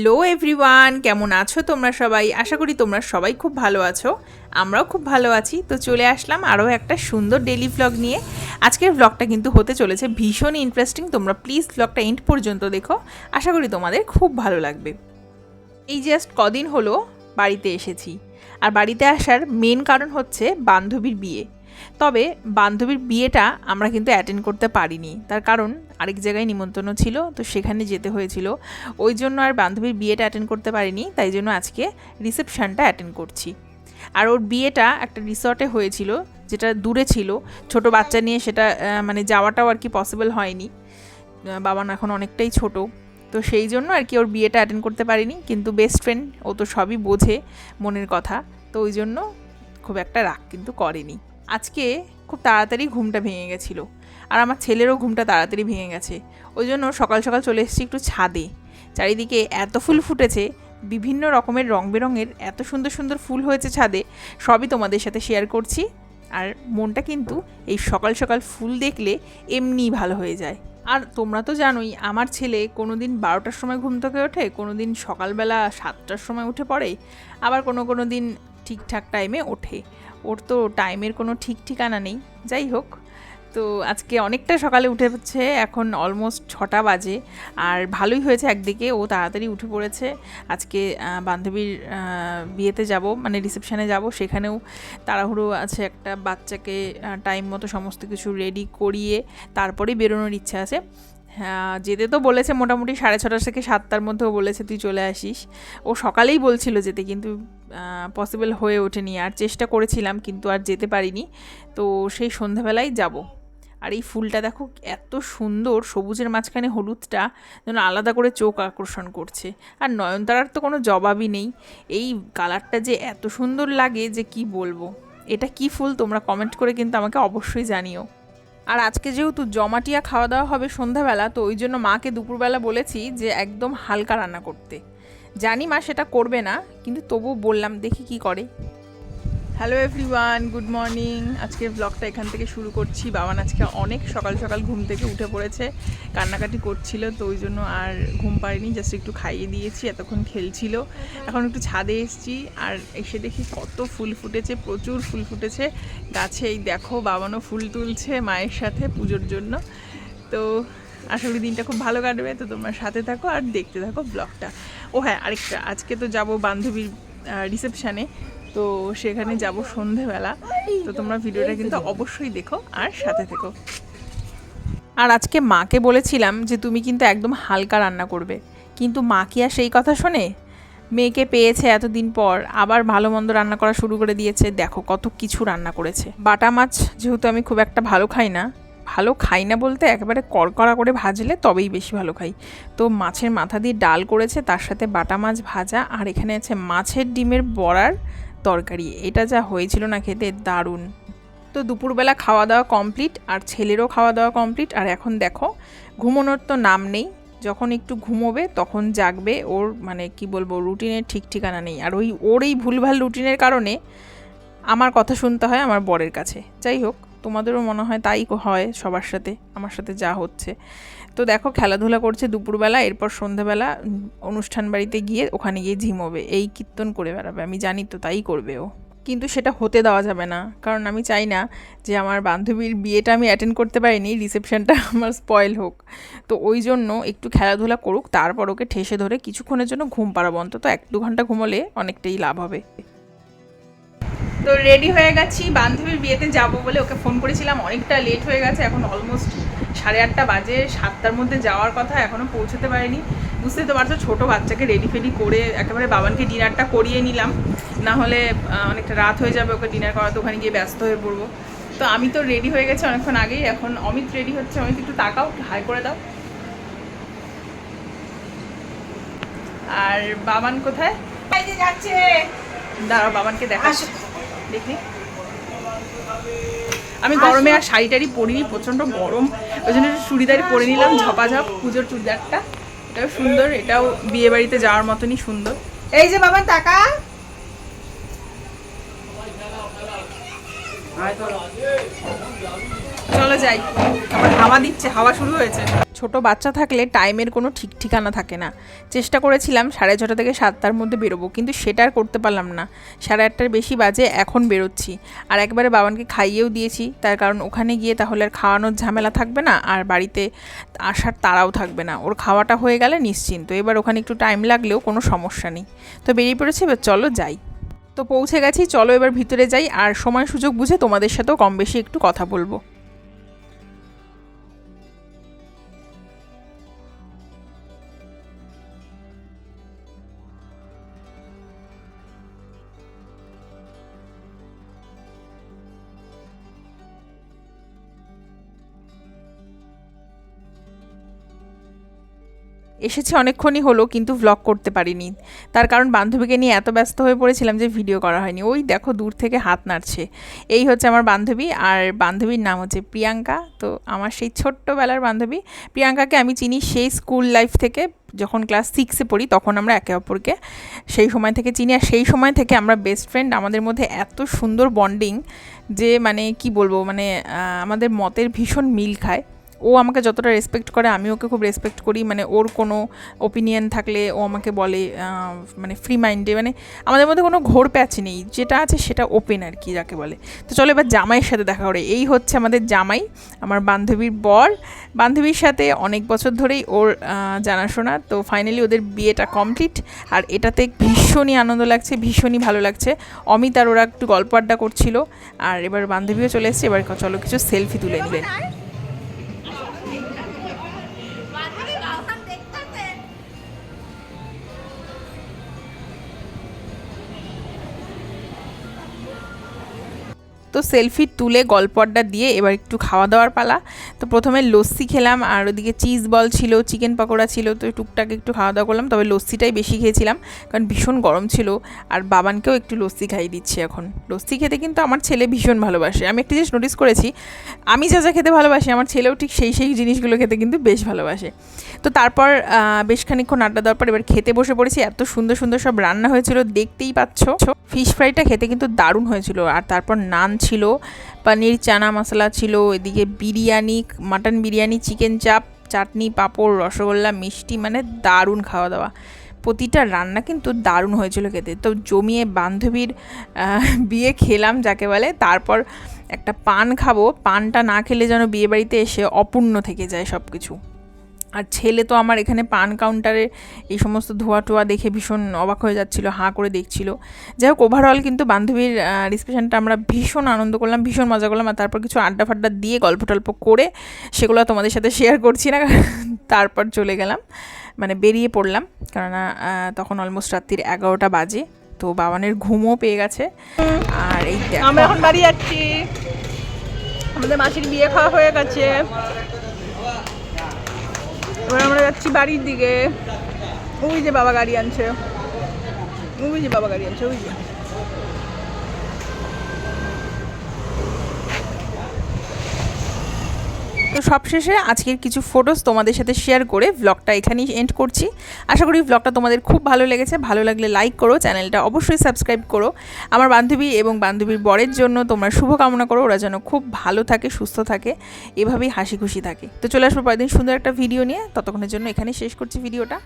Hello everyone, কেমন আছো তোমরা সবাই? আশা করি তোমরা সবাই খুব ভালো আছো। আমরাও খুব ভালো আছি। তো চলে আসলাম আরও একটা সুন্দর ডেলি ভ্লগ নিয়ে। আজকের ভ্লগটা কিন্তু হতে চলেছে ভীষণ ইন্টারেস্টিং তোমরা প্লিজ ভ্লগটা এন্ড পর্যন্ত দেখো। আশা করি তোমাদের খুব ভালো লাগবে। এই জাস্ট কদিন হলো বাড়িতে এসেছি। আর বাড়িতে আসার মেন কারণ হচ্ছে বান্ধবীর বিয়ে। তবে বান্ধবীর বিয়েটা আমরা কিন্তু অ্যাটেন্ড করতে পারিনি। তার কারণ আরেক জায়গায় নিমন্ত্রণ ছিল, তো সেখানে যেতে হয়েছিল। ওই জন্য আর বান্ধবীর বিয়েটা অ্যাটেন্ড করতে পারিনি, তাই জন্য আজকে রিসেপশানটা অ্যাটেন্ড করছি। আর ওর বিয়েটা একটা রিসর্টে হয়েছিল, যেটা দূরে ছিল। ছোট বাচ্চা নিয়ে সেটা মানে যাওয়াটাও আর কি পসিবল হয়নি। বাবা না এখন অনেকটাই ছোট। তো সেই জন্য আর কি ওর বিয়েটা অ্যাটেন্ড করতে পারিনি, কিন্তু বেস্ট ফ্রেন্ড ও তো সবই বোঝে মনের কথা। তো ওই জন্য খুব একটা রাগ কিন্তু করেনি। আজকে খুব তাড়াতাড়ি ঘুমটা ভেঙে গেছিল। আর আমার ছেলেরও ঘুমটা তাড়াতাড়ি ভেঙে গেছে। ওই জন্য সকাল সকাল চলে এসেছি একটু ছাদে। চারিদিকে এত ফুল ফুটেছে, বিভিন্ন রকমের রং বেরঙের এত সুন্দর সুন্দর ফুল হয়েছে ছাদে, সবই তোমাদের সাথে শেয়ার করছি। আর মনটা কিন্তু এই সকাল সকাল ফুল দেখলে এমনিই ভালো হয়ে যায়। আর তোমরা তো জানোই, আমার ছেলে কোনো দিন বারোটার সময় ঘুম থেকে ওঠে কোনো দিন সকালবেলা সাতটার সময় উঠে পড়ে, আবার কোনো কোনো দিন ঠিকঠাক টাইমে ওঠে। ওর তো টাইমের কোনো ঠিক ঠিকানা নেই। যাই হোক, তো আজকে অনেকটা সকালে উঠেছে এখন অলমোস্ট ছটা বাজে। আর ভালোই হয়েছে একদিকে, ও তাড়াতাড়ি উঠে পড়েছে। আজকে বান্ধবীর বিয়েতে যাব মানে রিসেপশানে যাব। সেখানেও তাড়াহুড়ো আছে একটা বাচ্চাকে টাইম মতো সমস্ত কিছু রেডি করিয়ে তারপরেই বেরোনোর ইচ্ছা আছে। যেতে তো বলেছে মোটামুটি সাড়ে ছটা থেকে সাতটার মধ্যেও বলেছে, তুই চলে আসিস। ও সকালেই বলছিল যেতে, কিন্তু পসিবল হয়ে ওঠেনি। আর চেষ্টা করেছিলাম, কিন্তু আর যেতে পারিনি। তো সেই সন্ধ্যাবেলায় যাব। আর এই ফুলটা দেখো, এত সুন্দর। সবুজের মাঝখানে হলুদটা যেন আলাদা করে চোখ আকর্ষণ করছে। আর নয়নতারার তো কোনো জবাবই নেই। এই কালারটা যে এত সুন্দর লাগে যে কি বলব? এটা কি ফুল তোমরা কমেন্ট করে কিন্তু আমাকে অবশ্যই জানিও। আর আজকে যেহেতু জমাটিয়া খাওয়া দাওয়া হবে সন্ধ্যাবেলা, তো ওই জন্য মাকে দুপুরবেলা বলেছি যে একদম হালকা রান্না করতে। জানি মা সেটা করবে না, কিন্তু তবুও বললাম, দেখি কি করে। হ্যালো এভরিওয়ান গুড মর্নিং আজকের ব্লগটা এখান থেকে শুরু করছি। বাবান আজকে অনেক সকাল সকাল ঘুম থেকে উঠে পড়েছে, কান্নাকাটি করছিল, তো ওই জন্য আর ঘুম পারিনি জাস্ট একটু খাইয়ে দিয়েছি, এতক্ষণ খেলছিল। এখন একটু ছাদে এসেছি, আর এসে দেখি কত ফুল ফুটেছে, প্রচুর ফুল ফুটেছে। গাছে এই দেখো বাবানও ফুল তুলছে মায়ের সাথে পুজোর জন্য। তো আশা করি দিনটা খুব ভালো কাটবে। তো তোমার সাথে থাকো আর দেখতে থাকো ব্লগটা। ও হ্যাঁ আরেকটা। আজকে তো যাব বান্ধবীর রিসেপশানে তো সেখানে যাব সন্ধেবেলা। তো তোমরা ভিডিওটা কিন্তু অবশ্যই দেখো আর সাথে থেকো। আর আজকে মাকে বলেছিলাম যে, তুমি কিন্তু একদম হালকা রান্না করবে। কিন্তু মা কি আর সেই কথা শোনে? মেয়েকে পেয়েছে এতদিন পর, আবার ভালো মন্দ রান্না করা শুরু করে দিয়েছে। দেখো কত কিছু রান্না করেছে। বাটা মাছ যেহেতু আমি খুব একটা ভালো খাই না ভালো খাই না বলতে একেবারে কড়কড়া করে ভাজলে তবেই বেশি ভালো খাই। তো মাছের মাথা দিয়ে ডাল করেছে, তার সাথে বাটা মাছ ভাজা, আর এখানে আছে মাছের ডিমের বড়ার তরকারি। এটা যা হয়েছিল না খেতে, দারুণ। তো দুপুরবেলা খাওয়া দাওয়া কমপ্লিট আর ছেলেরও খাওয়া দাওয়া কমপ্লিট আর এখন দেখো, ঘুমোনোর তো নাম নেই। যখন একটু ঘুমোবে, তখন জাগবে, ওর মানে কি বলব রুটিনের ঠিক ঠিকানা নেই। আর ওই, ওর এই ভুলভাল রুটিনের কারণে আমার কথা শুনতে হয় আমার বরের কাছে। যাই হোক তোমাদেরও মনে হয় তাই হয় সবার সাথে, আমার সাথে যা হচ্ছে। তো দেখো, খেলাধুলা করছে দুপুরবেলা, এরপর সন্ধ্যাবেলা অনুষ্ঠান বাড়িতে গিয়ে ওখানে গিয়ে ঝিমোবে এই কীর্তন করে বেড়াবে, আমি জানি তো তাই করবে ও। কিন্তু সেটা হতে দেওয়া যাবে না, কারণ আমি চাই না যে আমার বান্ধবীর বিয়েটা আমি অ্যাটেন্ড করতে পারিনি রিসেপশনটা আমার স্পয়েল হোক। তো ওই জন্য একটু খেলাধুলা করুক, তারপর ওকে ঠেসে ধরে কিছুক্ষণের জন্য ঘুম পাড়াবো। অন্তত এক দু ঘণ্টা ঘুমোলে অনেকটাই লাভ হবে। তো রেডি হয়ে গেছি। বান্ধবীর বিয়েতে যাব বলে ওকে ফোন করেছিলাম। অনেকটা লেট হয়ে গেছে, এখন অলমোস্ট সাড়ে আটটা বাজে। সাতটার মধ্যে যাওয়ার কথা এখনও পৌঁছতে পারিনি। বুঝতে তো পারছ, ছোটো বাচ্চাকে রেডি ফেডি করে একেবারে বাবানকে ডিনারটা করিয়ে নিলাম। না হলে অনেকটা রাত হয়ে যাবে ওকে ডিনার করাতে, ওখানে গিয়ে ব্যস্ত হয়ে পড়ব। তো আমি তো রেডি হয়ে গেছি অনেকক্ষণ আগেই। এখন অমিত রেডি হচ্ছে। অমিত, একটু তাকাও হাই করে দাও। আর বাবান কোথায়? যাচ্ছে। দাঁড়াও, বাবানকে দেখা। আমি গরমে আর শাড়ি টাড়ি পরিনি প্রচণ্ড গরম। ওই জন্য চুড়িদারি পরে নিলাম, ঝপাঝপ পুজোর চুড়িদারটা। এটাও সুন্দর, এটাও বিয়ে বাড়িতে যাওয়ার মতনই সুন্দর। এই যে বাবা, টাকা। চলো যাই। আবার হাওয়া দিচ্ছে, হাওয়া শুরু হয়েছে। ছোট বাচ্চা থাকলে টাইমের কোনো ঠিক ঠিকানা থাকে না। চেষ্টা করেছিলাম সাড়ে ছটা থেকে সাতটার মধ্যে বেরোবো, কিন্তু সেটা আর করতে পারলাম না। সাড়ে আটটার বেশি বাজে, এখন বেরোচ্ছি। আর একবারে বাবানকে খাইয়েও দিয়েছি, তার কারণ ওখানে গিয়ে তাহলে আর খাওয়ানোর ঝামেলা থাকবে না, আর বাড়িতে আসার তাড়াও থাকবে না। ওর খাওয়াটা হয়ে গেলে নিশ্চিন্ত। এবার ওখানে একটু টাইম লাগলেও কোনো সমস্যা নেই। তো বেরিয়ে পড়েছি, এবার চলো যাই। তো পৌঁছে গেছি, চলো এবার ভিতরে যাই। আর সময় সুযোগ বুঝে তোমাদের সাথেও কম বেশি একটু কথা বলব। এসেছে অনেকক্ষণই হলো, কিন্তু ভ্লগ করতে পারিনি। তার কারণ বান্ধবীকে নিয়ে এত ব্যস্ত হয়ে পড়েছিলাম যে ভিডিও করা হয়নি। ওই দেখো দূর থেকে হাত নাড়ছে। এই হচ্ছে আমার বান্ধবী, আর বান্ধবীর নাম হচ্ছে প্রিয়াঙ্কা। তো আমার সেই ছোট্টবেলার বান্ধবী। প্রিয়াঙ্কাকে আমি চিনি সেই স্কুল লাইফ থেকে, যখন ক্লাস সিক্সে পড়ি, তখন আমরা একে অপরকে সেই সময় থেকে চিনি। আর সেই সময় থেকে আমরা বেস্ট ফ্রেন্ড আমাদের মধ্যে এত সুন্দর বন্ডিং যে মানে কি বলব মানে আমাদের মতের ভীষণ মিল খায়। ও আমাকে যতটা রেসপেক্ট করে, আমি ওকে খুব রেসপেক্ট করি। মানে ওর কোনো ওপিনিয়ন থাকলে ও আমাকে বলে মানে ফ্রি মাইন্ডে মানে আমাদের মধ্যে কোনো ঘোর প্যাচ নেই। যেটা আছে সেটা ওপেন আর কি, যাকে বলে। তো চলো এবার জামাইয়ের সাথে দেখা করে। এই হচ্ছে আমাদের জামাই, আমার বান্ধবীর বর। বান্ধবীর সাথে অনেক বছর ধরেই ওর জানাশোনা। তো ফাইনালি ওদের বিয়েটা কমপ্লিট আর এটাতে ভীষণই আনন্দ লাগছে, ভীষণই ভালো লাগছে। অমিত আর ওরা একটু গল্প আড্ডা করছিল। আর এবার বান্ধবীও চলে এসেছে। এবার চলো কিছু সেলফি তুলে নিলেন তো সেলফি তুলে গল্প আড্ডা দিয়ে এবার একটু খাওয়া দাওয়ার পালা। তো প্রথমে লস্যি খেলাম আর ওদিকে চিজ বল ছিল, চিকেন পকোড়া ছিল, তো টুকটাক একটু খাওয়া দাওয়া করলাম। তবে লস্যিটাই বেশি খেয়েছিলাম কারণ ভীষণ গরম ছিল আর বাবানকেও একটু লস্যি খাইয়ে দিচ্ছি এখন। লস্যি খেতে কিন্তু আমার ছেলে ভীষণ ভালোবাসে। আমি একটা জিনিস নোটিস করেছি, আমি যা যা খেতে ভালোবাসি আমার ছেলেও ঠিক সেই সেই জিনিসগুলো খেতে কিন্তু বেশ ভালোবাসে। তো তারপর বেশ খানিক্ষণ আড্ডা দেওয়ার পর এবার খেতে বসে পড়েছি। এত সুন্দর সুন্দর সব রান্না হয়েছিল, দেখতেই পাচ্ছ। ফিশ ফ্রাইটা খেতে কিন্তু দারুণ হয়েছিল। আর তারপর নান ছিল, পনির, চানা মশলা ছিল এদিকে বিরিয়ানি, মাটন বিরিয়ানি, চিকেন চাপ, চাটনি, পাঁপড়, রসগোল্লা, মিষ্টি মানে দারুণ খাওয়া দাওয়া। প্রতিটা রান্না কিন্তু দারুণ হয়েছিল খেতে। তো জমিয়ে বান্ধবীর বিয়ে খেলাম যাকে বলে, তারপর একটা পান খাব। পানটা না খেলে যেন বিয়ে বাড়িতে এসে অপূর্ণ থেকে যায় সব কিছু আর ছেলে তো আমার এখানে পান কাউন্টারে এই সমস্ত ধোয়া টোয়া দেখে ভীষণ অবাক হয়ে যাচ্ছিল, হাঁ করে দেখছিল। যাই হোক ওভারঅল কিন্তু বান্ধবীর রিসেপশনটা আমরা ভীষণ আনন্দ করলাম, ভীষণ মজা করলাম আর তারপর কিছু আড্ডা ফাড্ডা দিয়ে গল্প টল্প করে সেগুলো তোমাদের সাথে শেয়ার করছি না, তারপর চলে গেলাম। মানে বেরিয়ে পড়লাম, কেননা তখন অলমোস্ট রাত্রির এগারোটা বাজে, তো বাবানের ঘুমও পেয়ে গেছে। আর এই আমরা এখন বাড়ি যাচ্ছি। আমাদের মাসির বিয়ে খাওয়া হয়ে গেছে। এবার আমরা যাচ্ছি বাড়ির দিকে। ওই যে বাবা গাড়ি আনছে। ওই যে বাবা গাড়ি আনছে, ওই যে। তো সবশেষে আজকের কিছু ফটোস তোমাদের সাথে শেয়ার করে ব্লগটা এখানেই এন্ড করছি। আশা করি ব্লগটা তোমাদের খুব ভালো লেগেছে। ভালো লাগলে লাইক করো চ্যানেলটা অবশ্যই সাবস্ক্রাইব করো। আমার বান্ধবী এবং বান্ধবীর বরের জন্য তোমরা শুভ কামনা করো। ওরা যেন খুব ভালো থাকে, সুস্থ থাকে, এভাবেই হাসি খুশি থাকে। তো চলে আসব পরের দিন সুন্দর একটা ভিডিও নিয়ে। ততক্ষণের জন্য এখানেই শেষ করছি ভিডিওটা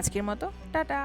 আজকের মতো, টাটা।